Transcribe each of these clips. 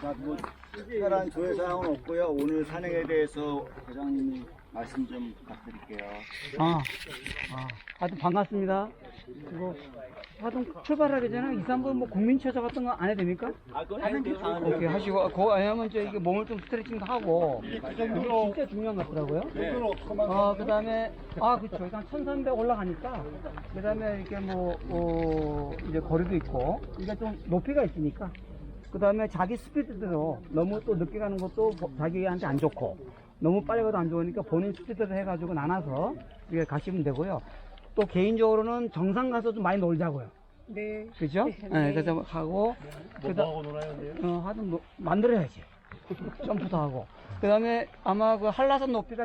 자, 뭐 특별한 조회 사항은 없고요. 오늘 산행에 대해서 회장님이 말씀 좀 부탁드릴게요. 아, 아, 하여튼 반갑습니다. 그리고 하여튼 출발하기 전에 2, 3분 뭐 국민 체조 같은 거 안 해도 됩니까? 아, 그건 하는 게 당연해요. 오케이 하시고, 그거 왜냐면 저 이게 몸을 좀 스트레칭도 하고, 이게 진짜 중요한 것 같더라고요. 아, 그 다음에, 아, 그쵸. 일단 1300 올라가니까, 그 다음에 이렇게 뭐, 어, 이제 거리도 있고, 이게 좀 높이가 있으니까, 그 다음에 자기 스피드대로 너무 또 늦게 가는 것도 자기한테 안 좋고, 너무 빨리 가도 안 좋으니까 본인 스피드로 해가지고 나눠서 이렇게 가시면 되고요. 또 개인적으로는 정상 가서 좀 많이 놀자고요. 네. 그죠? 네, 그래서 하고, 그 다, 하고 놀아요, 근데? 어, 하여튼 뭐, 만들어야지. 점프도 하고. 그 다음에 아마 그 한라산 높이가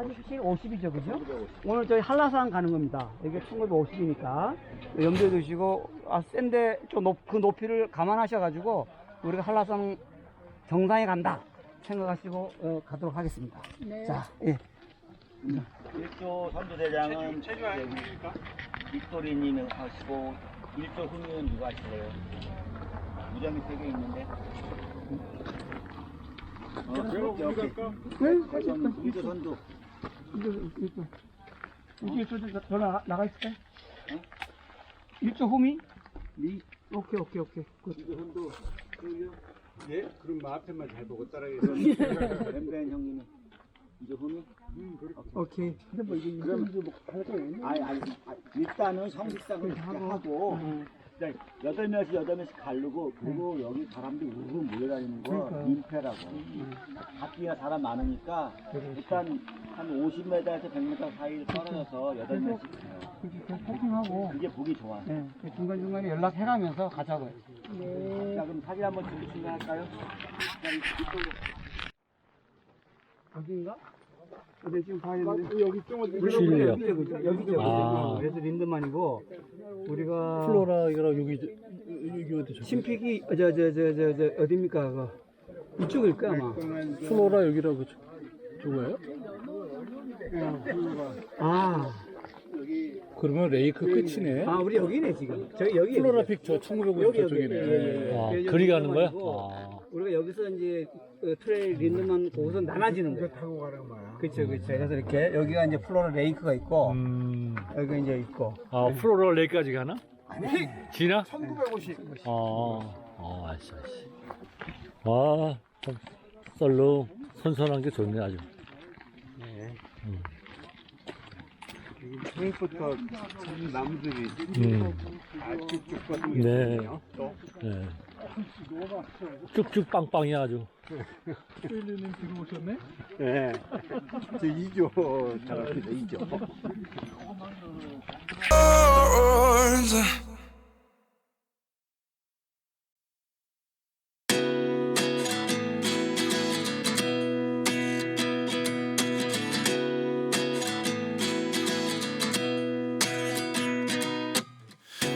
1947, 50이죠, 그죠? 오늘 저희 한라산 가는 겁니다. 이게 1950이니까. 염두에 두시고, 아, 센데, 좀 높, 그 높이를 감안하셔가지고, 우리가 한라산 정상에 간다. 생각하시고, 어, 가도록 하겠습니다. 네. 자, 예. 1조 선두 대장은 체조 아닙니까? 빅토리님이 하시고 1조 훈련은 누가 하실래요? 무장이 3개 있는데. 어, 오케이, 오케이. 네, 그럼 2조 선두. 이거, 이거. 이게 저, 저, 저, 나, 나가 있을까요? 일조 호미? 미, 오케이, 오케이, 오케이. 굿. 2조 선두. 그리고 예? 그럼 뭐 앞에만 잘 보고 따라해. 엠벤 형님은 2조 훈이? 오케이. 근데 뭐 이게 그럼- 이거 뭐 할 거예요? 아니, 아니, 일단은 성식상을 이렇게 하고, 음. 자, 여덟 명씩 여덟 명씩 가르고, 그리고 여기 사람들이 우르르 몰려다니는 거, 그러니까요. 민폐라고. 밖이가 사람 많으니까, 일단 한 50m에서 100m 사이를 떨어져서 여덟 명씩 가요. 그렇게 계속 패킹하고, 그게 보기 좋아. 예, 그 중간중간에 연락해가면서 가자고요. 자, 그럼 사진 한번 찍을 수 할까요? 자, 이- 이쪽으로. 여기인가? 근데 지금 봐야 되는데. 여기 좀 어디 여기죠. 아. 그래서 린드만이고, 우리가. 플로라 이거랑 여기 여기 어디 저 심픽이, 어, 저, 저, 저, 저, 저, 어딥니까, 그. 이쪽일 거야, 아마. 플로라 여기라고 저, 저거예요? 아, 그러면 레이크 끝이네. 아, 우리 여기네, 지금. 저기, 여기. 플로라 픽처 1950 여기, 여기. 저쪽이네. 예, 예, 예. 아, 여기 그리 가는 거야? 린드만이고, 아. 우리가 여기서 이제 그 트레일 린드만 거기서 나눠지는 거예요. 타고 가는 거야. 그쵸, 그쵸. 그래서 이렇게 여기가 이제 플로라 레이크가 있고, 음. 여기가 이제 있고. 아, 플로라 레이크까지 가나? 아니, 지나? 1950. 아, 아, 알았어, 알았어. 아, 참, 썰로 선선한 게 좋네, 아주. 처음부터 나무들이 음, 아주 쭉쭉 네. 뻗거든요. 또 네. 쭉쭉 빵빵이야, 아주. 네. 저 2조 잘합니다. 2조.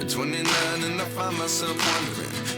At 29 and I find myself wondering uh,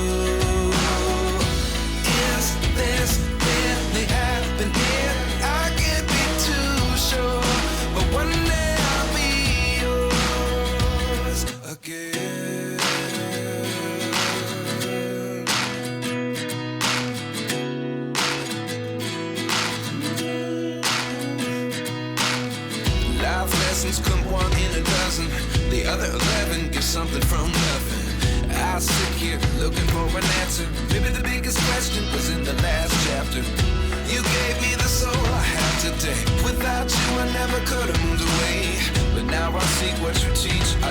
Lessons come one in a dozen. The other eleven get something from nothing. I sit here looking for an answer. Maybe the biggest question was in the last chapter. You gave me the soul I have today. Without you, I never could have moved away. But now I see what you teach. I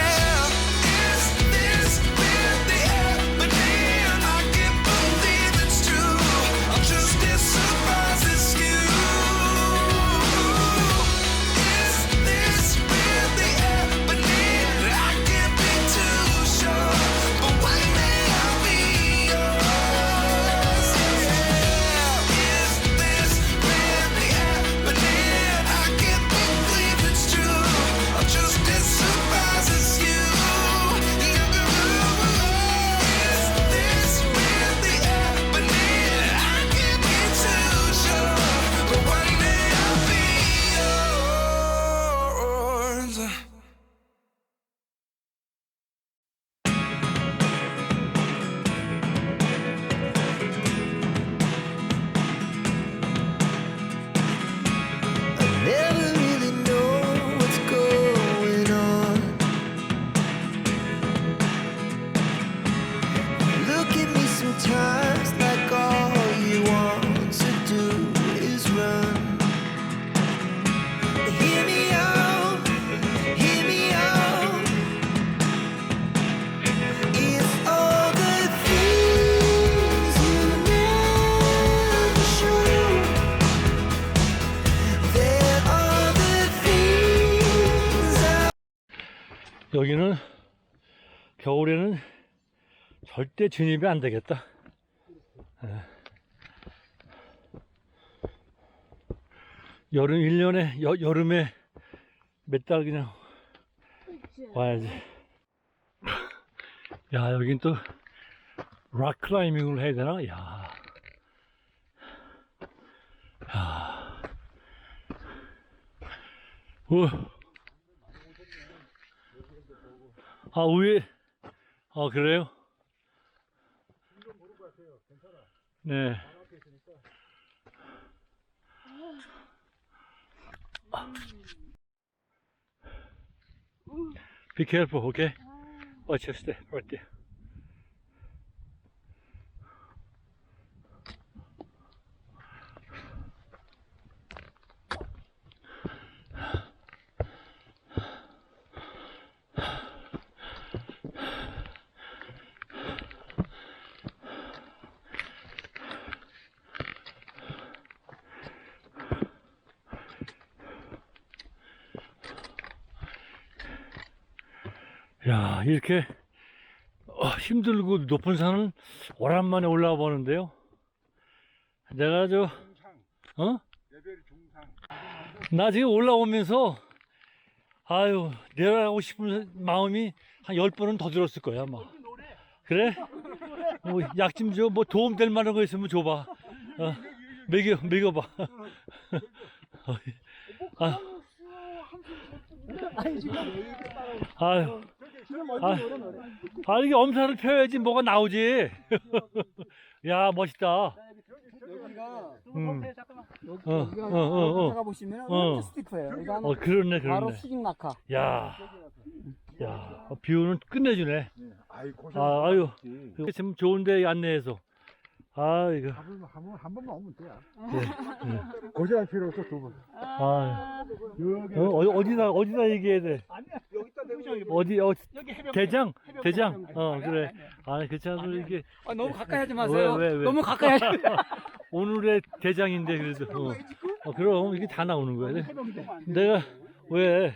여기는 겨울에는 절대 진입이 안 되겠다. 예. 여름, 1년에, 여, 여름에 몇 달 그냥 와야지. 야, 여긴 또, 락 클라이밍을 해야 되나? 야. 야. 우. 아, 위에, 아, 그래요? 네. Be careful, okay? Watch your step right there. 야, 이렇게 어, 힘들고 높은 산은 오랜만에 올라와 보는데요. 내가 저, 어? 나 지금 올라오면서, 아유, 내려가고 싶은 마음이 한 열 번은 더 들었을 거야, 아마. 그래? 뭐, 약좀 줘. 뭐 도움 될 만한 거 있으면 줘봐. 어, 먹여, 먹여봐. 아, 아유. 아, 아, 이게 엄살을 펴야지 뭐가 나오지. 야, 멋있다. 여기가 음. 여기, 어, 여기가 어, 어, 어. 보시면 어. 은 스티프예요. 이거 어, 그렇네, 바로 그렇네. 수직 낙하. 야, 야, 어, 뷰는 끝내주네. 아이 고생. 아, 아유, 이거 참 좋은데 안내해서. 아, 이거. 한번 한번 한 번만 오면 돼. 네, 고생할 필요 없어 두 번. 아, 여기 어, 어, 어디다, 어디다 얘기해야 돼? 어디, 어, 대장? 대장? 어, 그래. 아, 그렇잖아. 이게. 아, 너무 가까이 하지 마세요. 왜, 왜, 왜? 너무 가까이 하지 마세요. 오늘의 대장인데, 그래도. 어, 어, 그럼 이게 다 나오는 거야. 내가 왜